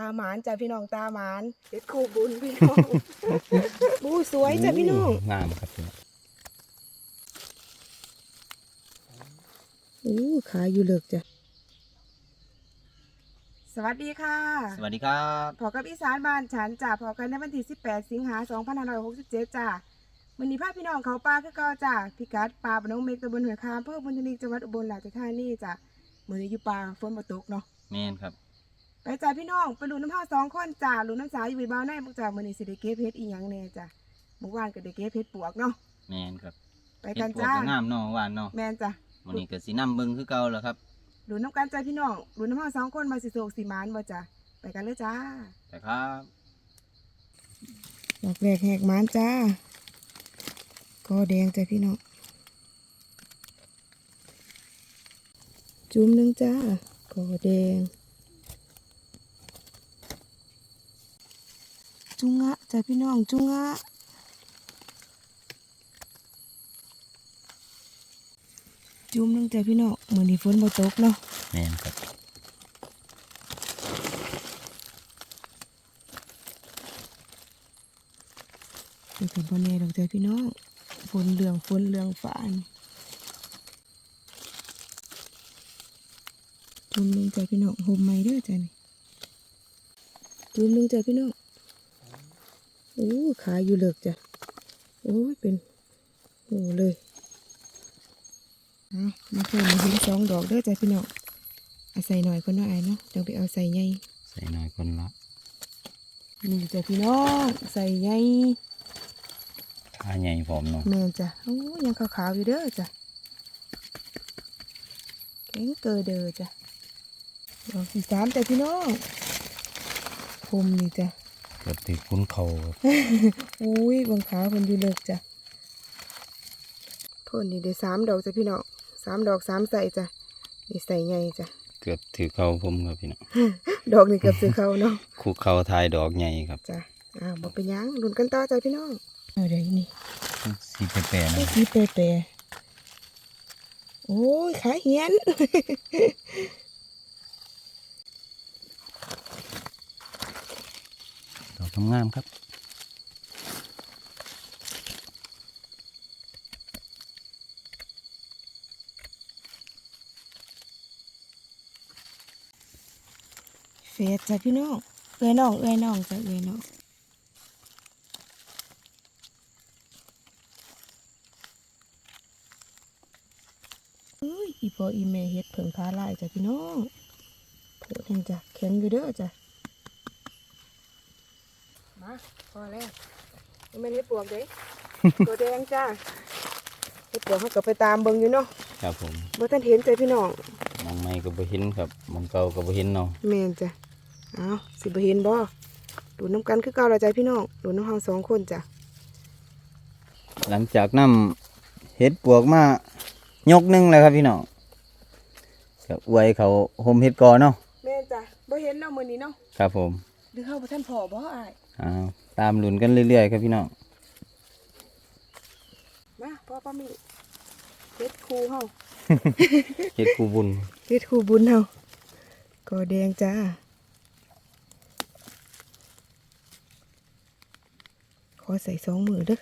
ตาหมานจ้ะพี่น้องตาหมานเฮ็ดคู่บุญพี่น้องบูสวยจ้ะพี่น้องงามครับพี่น้องอู้ขาอยู่เลิกจ้ะสวัสดีค่ะ สวัสดีครับพอกับอีสานบ้านฉันจ้ะพอกันในวันที่ 18 สิงหา2567จ้ะวันนี้พาพี่น้องเขาป่าคือเก่าจ้ะพิกัดป่าบานองเมกตำบลหัวคามอำเภอบุญทลีจังหวัดอุบลราชธานีจ้ะมื้อนี้อยู่ป่าฝนบ่ตกเนาะแมนครับ ไปจ้ะพี่น้องไปลุ้นน้ำเฮาสองคนจ้ะลุ้นน้ำสาวอยู่ใบบ้าวในพวกจ้ะมื้อนี้สิได้เก็บเฮ็ดอีหยังแน่จ้ะเมื่อวานก็ได้เก็บเฮ็ดปวกเนาะแมนครับไปกันเฮ็ดปวจ้างามเนาะหวานเนาะแม่นจ้ะวันนี้ก็สีน้ำเบิ่งคือเก่าแล้วครับลุ้นน้ำกันจ้ะพี่น้องลุ้นน้ำเฮาสองคนมาสิโศกสิหมานบ่จ้ะไปกันเลยจ้าแต่ครับดอกแรกแหกหมานจ้าก็แดงจ้ะพี่น้องจุ่มหนึงจ้าก็แดง จุงะจ้ะพี่น้องจุงะจุ่มหนึงจ้ะพี่น้องมื้อนี้ฝนบ่ตกเนาะแมนครับนี่ก็บ่แน่ดอกจ้ะพี่น้องฝนเหลืองฝนเหลืองฝานจุ่มหนึงจ้ะพี่น้องห่มใหม่เด้อจ้ะนี่จุ่มหนึงจ้ะพี่น้องโอ้ขาอยู่เลิกจ้ะโอ้ยเป็นโอ้เลยเอามาเพิ่มมาเห็นสองดอกเด้อจ้ะพี่น้องเอาใส่หน่อยคนน้อยอายเนาะจังไปเอาใส่ใหญ่ใส่หน่อยคนละนี่จ้ะพี่น้องใส่ใหญ่ขาใหญ่พร้อมเนาะแม่นจ้ะโอ้ยังขาวๆอยู่เด้อจ้ะแข็งเกอเด้อจ้ะดอกที่สามจ้ะพี่น้องพรมนี่จ้ะ เกิดติดคุ้นเขาครับอุ้ยบนขาเพิ่นอยู่เลิกจ้ะพ่นนี่ได้สามดอกจ้ะพี่น้องสามดอกสามใส่จ้ะนี่ใส่ใหญ่จ้ะเกือบถือเขาผมครับพี่น้องดอกนี่เกือบซื้อเขาเนาะคู่เขาทายดอกใหญ่ครับจ้ะอ้าวบอกเป็นหยังลุ้นกันต่อจ้ะพี่น้องเอาเดี๋ยวนี่สีแปรๆนะนี่สีเปรย์ๆโอ้ยขาเหียน ดอ กงามๆครับเฟสจ้ะพี่น้องเอ้ยน้องเอ้ยน้องจ้ะเอ้ยน้องเอ้ยอีพออีเมเฮ็ดเผิงพาลายจ้ะพี่น้องโผล่ทันจ้ะแข็งอยู่เด้อจ้ะ พอแล้วนี่แมันเฮ็ดปวกเด้ตัวแดงจ้ะเฮ็ดปวกเขาก็ไปตามเบิ่งอยู่เนาะครับผมบ่ทันเห็นจ้ะพี่น้องมองไม่ก็บ่เห็นครับมองเก่าก็บ่เห็นเนาะแม่นจ้ะเอาสิบ่เห็นบ่ดูน้ำกันคือเก่าและจ้ะพี่น้องดูน้ำเฮาสองคนจ้ะหลังจากนำเห็ดปวกมายกหนึงแล้วครับพี่น้องก็อวยเขาห่มเห็ดกอเนาะแม่นจ้ะบ่เห็นเนาะมื้อนี้เนาะครับผมหรือเฮาบ่ทันพอบ่อ้าย อ้าวตามลุ้นกันเรื่อยๆครับพี่น้องมาพ่อป้ามีเฮ็ดครูเฮาเฮ็ดคู่บุญเฮ็ดครูบุญเฮาก็แดงจ้าขอใส่สองมือเด้อ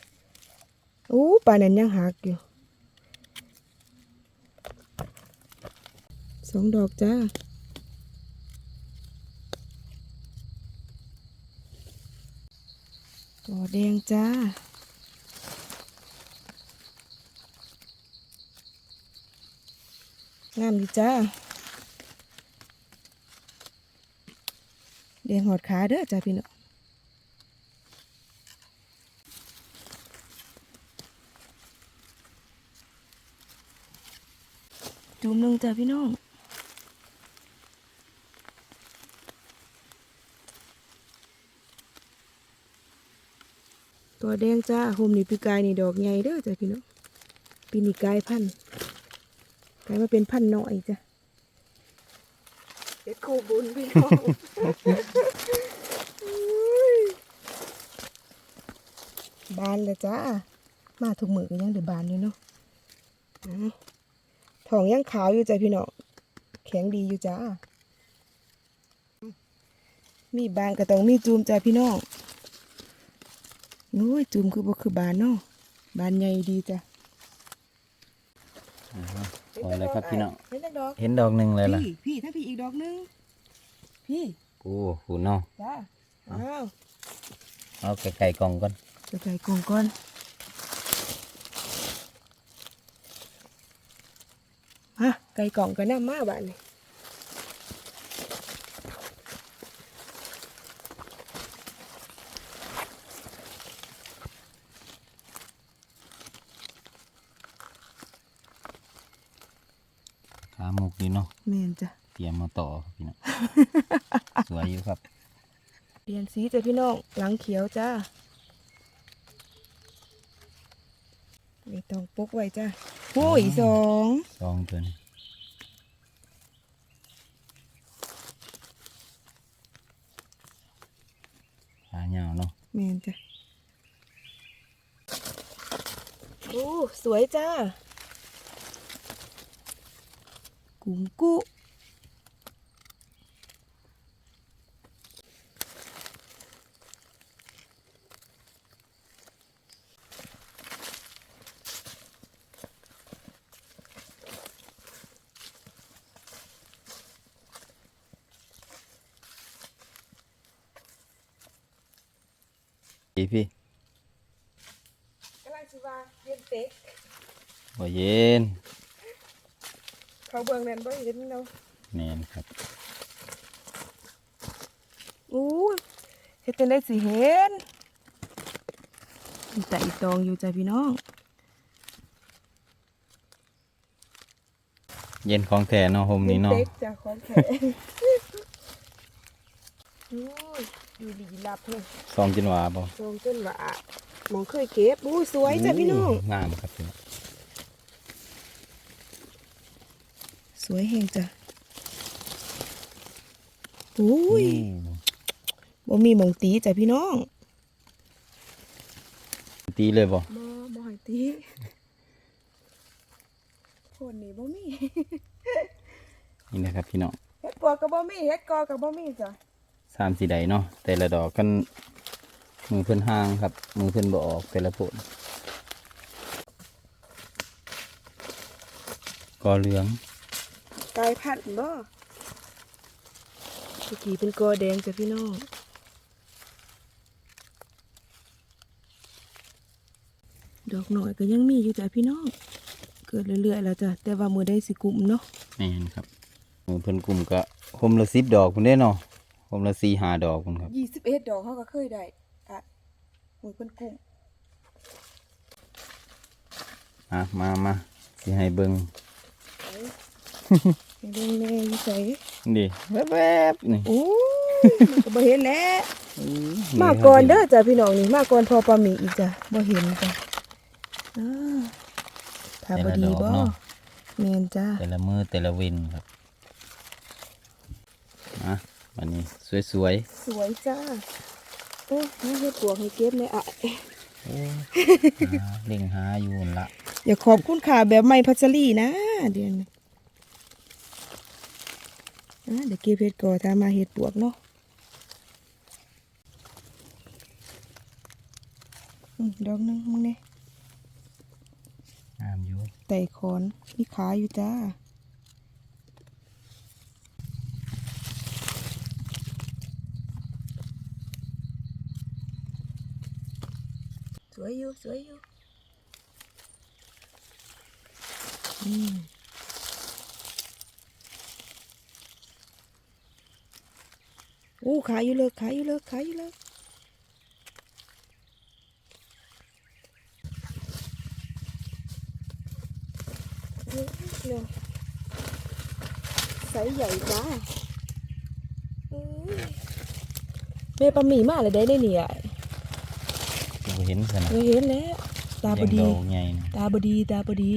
อู้ปลานั้นยังหักอยู่สองดอกจ้า ก็แดงจ้างามดีจ้าแดงหอดขาเด้อจ้าพี่น้องจุ่มหนึ่งจ้าพี่น้อง ตัวแดงจ้าโฮมนี่ปีกายนี่ดอกใหญ่เด้อจ้าพี่น้องปีนี่กลายพันธุ์กลายมาเป็นพันธุ์น้อยจ้ะเด็ดคู่บุญพี่น้องบานเลยจ้ามาถูกมือกันยังเดือบานอยู่เนาะอ้าวทองยังขาวอยู่จ้ะพี่น้องแข็งดีอยู่จ้ามีบานก็ต้องมีจูมจ้ะพี่น้อง โอ้ยจูมคือบ่คือบานเนาะบานใหญ่ดีจ้ะพอเลยครับพี่น้องเห็นแต่ดอกเห็นดอกหนึ่งเลยล่ะพี่พี่ถ้าพี่อีกดอกหนึงพี่โอ้โหเนาะจ้าอ้าวเอาไก่ๆกล่องก่อนจะใส่กล่องก่อนฮะไก่กล่องก็น่ามาบ้านนี่ขา หมุกดีเนาะแม่นจ้ะเตรียมมาต่อครับพี่น้อง สวยอยู่ครับเปลี่ยนสีจ้ะพี่น้องหลังเขียวจ้าไม่ต้องปกไว้จ้ะโอ้ยสองซองตัวนี้หาเหยาวเนาะแม่นจ้ะโอ้สวยจ้า กุ้งกุพี่พี่กำลังสิว่า เย็นเต็กบ่เย็นเขาเบิ่งนั่นบ่เห็นเนาะแน่นครับอู้เฮ็ดจังได๋สิเห็นมีแต่อีตองอยู่จ้ะพี่น้อง เย็นของแท้เนาะโฮมนี้เนาะเต็กจ้ะของแท้โอ้ยอยู่ดีลับเลยซองกินหวาบ่ทรงจนว่าหมองเคยเก็บอู้สวยจ้ะพี่น้องงามครับพี่น้อง วยแฮงจ้ะอุ้ยอู้บ่มีหมองตีจ้ะพี่น้อง ตีเลยบ่บ่บ่ให้ตีคนนี้บ่มีนี่นะครับพี่น้องเฮ็ดปวกก็บ่มีเฮ็ดกอก็บ่มีจ้ะสามสีใดเนาะแต่ละดอกกันมือเพิ่นห่างครับ มือเพิ่นบ่ออกแต่ละผลกอเหลือง กลายพันธุ์บ่ตะกี้เป็นกอแดงจ้ะพี่น้องดอกหน่อยก็ยังมีอยู่จ้ะพี่น้อง เกิดเรื่อยๆแล้วจ้ะแต่ว่ามือได้สิกลุ่มเนาะนี่นครับมือเพิ่นกลุ่มก็หมละสิบดอกคุณได้เนาะหมละสี่หาดอกคุณครับยี่สิบเอ็ดดอกเขาก็เคยได้อะมือเป็นกลุ่มมามามาสิให้เบิ่ง เด้งแน่อยี่ใส่ดิแวบๆนี่โอ้ยมันก็บ่เห็นแล้วอื้อมาก่อนเด้อจ้ะพี่น้องนี่มาก่อนพอปลาหมีอีกจ้ะบ่เห็นจ้ะอ่าถ้าบ่ดีบ่แม่นจ้ะแต่ละมือแต่ละเวินครับมาวันนี้สวยสวยจ้าโอ้ยมาเฮ็ดปวกให้เก็บเลยอะๆโอ้หาเล่งหาอยู่นั่นละอย่าขอบคุณค่ะแบบใหม่พัชรีนะเดือนนี้อะ เดี๋ยวเก็บเห็ดก่อนถ้ามาเห็ดปวกเนาะอืมดอกหนึงมึงเนี่ยงามอยู่ไต่ขอนมีขาอยู่จ้าสวยอยู่สวยอยู่อืมอู้ ขาอยู่เลิกขาอยู่เลิกขาอยู่เลิกเฮ้ยเร็วไซส์ใหญ่จ้าอุ้ยแม่ปลาหมีมากเลยได้ได้เนี่ยบ่เห็นขนาดเราเห็นแล้วตาบยังดีดอกใหญ่นะตาบดีตาบดี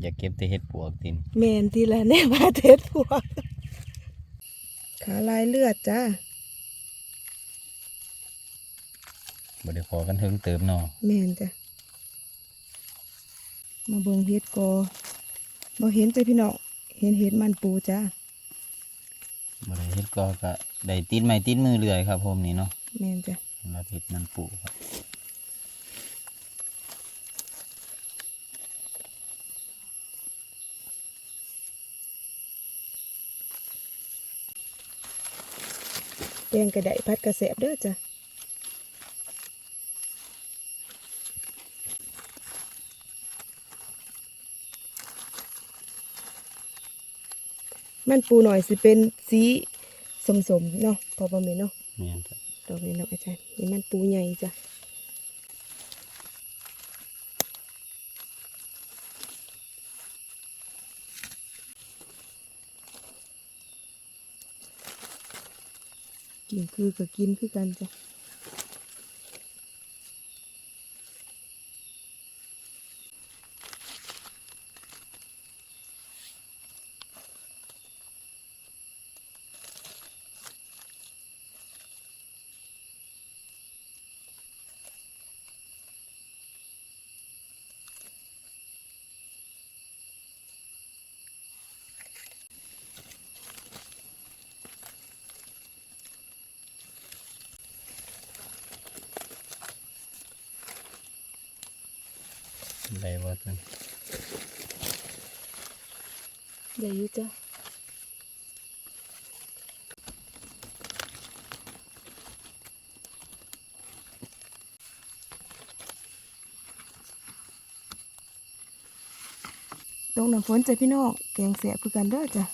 อย่าเก็บแต่เห็ดปวกตินแมนทีละแน่มาเทศพวก ขาลายเลือดจ้าบ่ได้ขอกันเทิงเติมเนาะแมนจ้ะ มาเบิ่งเห็ดกอบ่เห็นจ้ะพี่น้องเห็นเห็ดมันปูจ้าบ่ได้เฮ็ดก็ก็ได้ติดไม้ติดมือเรื่อยครับผมนี่เนาะแม่นจ้ะสำหรับเฮ็ดมันปูครับ แกงกระไดพัดกระแสบเด้อจ้ะมันปูหน่อยสิเป็นสีสมๆเนาะพอประมาณเนาะแม่นครับดอกนี้เนาะอาจารย์นี่มันปูใหญ่จ้ะ กินคือก็กินคือกันจ้ะ ได้บ่ตันเดี๋ยวอยู่จ้ะต้องน้ำฝนจ้ะพี่น้องแกงแสบคือกันเด้อจ้ะ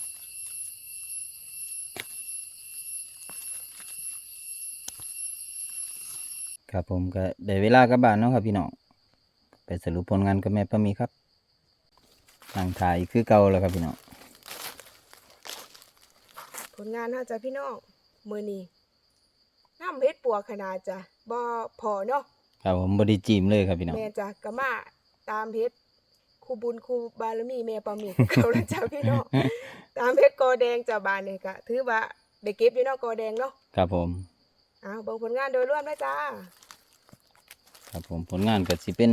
ครับผมก็ได้เวลากลับบ้านเนาะครับพี่น้อง ไปสรุปผลงานกับแม่ป้ามีครับนั่งถ่ายคือเก่าแล้วครับพี่น้องผลงานน่าจะพี่น้องมือนี้น้ำเฮ็ดปัวขนาดจ้ะบ่พอเนาะครับผมบ่ได้จีมเลยครับพี่น้องแม่จ้ะกะมาตามเฮ็ดครูบุญครูบารมีแม่ปามีเขาแล้วจ้ะพี่น้องตามเฮ็ดกอแดงจ้ะบานนี่ก็ถือว่าได้เก็บอยู่เนาะกอแดงเนาะครับผมอ้าวเบิ่งผลงานโดยรวมนะจ้าครับผมผลงานก็สิเป็น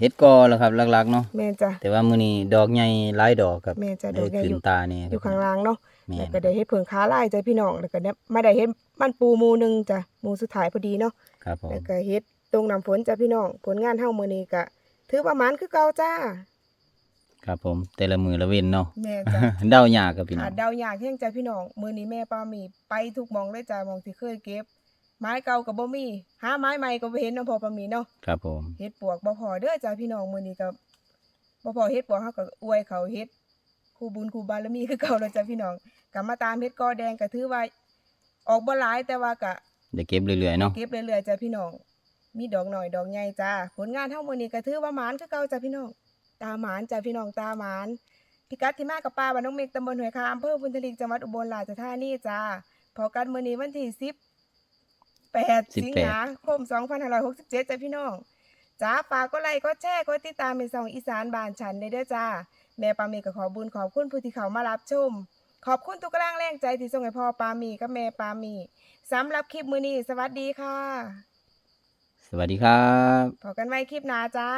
เฮ็ดกอแล้วครับหลักๆเนาะแม่จ้ะแต่ว่ามื้อนี้ดอกใหญ่หลายดอกครับแม่จ้ะได้ดอกใหญ่ขึ้อยู่นตานี่อยู่ข้างล่างเนาะแม่แล้วนก็ได้เฮ็ดเพิ่งขาลายจ้ะพี่น้องแล้วก็เนี่ยมาได้เฮ็ดมันปูหมูหนึงจ้ะหมูสุดท้ายพอดีเนาะครับผมแล้วก็เฮ็ดตรงน้ำฝนจ้ะพี่น้องผลงานเฮามื้อนี้ก็ถือว่ามันคือเก่าจ้าครับผมแต่ละมือละเว้นเนาะแม่จ้ะเดายากครับพี่น้ออางจเดาอยากแห้งจ้ะพี่น้องมื้อนี้แม่ป้ามีไปทุกหมองเลยจ้ะหมองที่เคยเก็บ ไม้เก่าก็บ่มีหาไม้ใหม่ก็บ่เห็นเนาะพอป้ามีเนาะครับผมเฮ็ดปวกบ่พอเด้อจ้ะพี่น้องมื้อนี้ก็บ่พอเฮ็ดปวกเฮาก็อวยเขาเฮ็ดครูบุญครูบารมีคือเก่าแล้วจ้ะพี่น้องก็มาตามเฮ็ดกอแดงก็ถือว่าออกบ่หลายแต่ว่าก็ได้เก็บเรื่อยๆเนาะเก็บเรื่อยๆจ้ะพี่น้องมีดอกหน่อยดอกใหญ่จ้าผลงานเท่ามื้อนี้ก็ถือว่าหมานคือเก่าจ้ะพี่น้องตาหมานจ้ะพี่น้องตาหมานพิกัดที่มากับป้าบ้านน้องเมกตำบลห้วยคาอำเภอบุญทลิกจังหวัดอุบลราชธานีจ้าพอกันมื้อนี้วันที่10 8สิงหาคม2567จ้ะพี่น้องจ้าฝากก็ไลค์ก็แชร์ก็ติดตามเป็นสองอีสานบ้านฉันได้เด้อจ้า แม่ปามีก็ขอบุญขอบคุณผู้ที่เขามารับชม ขอบคุณทุกกำลังแรงใจที่ส่งให้พ่อปามีกับแม่ปามีสำหรับคลิปมื้อนี้สวัสดีค่ะ สวัสดีครับพบกันไว้คลิปหน้าจ้า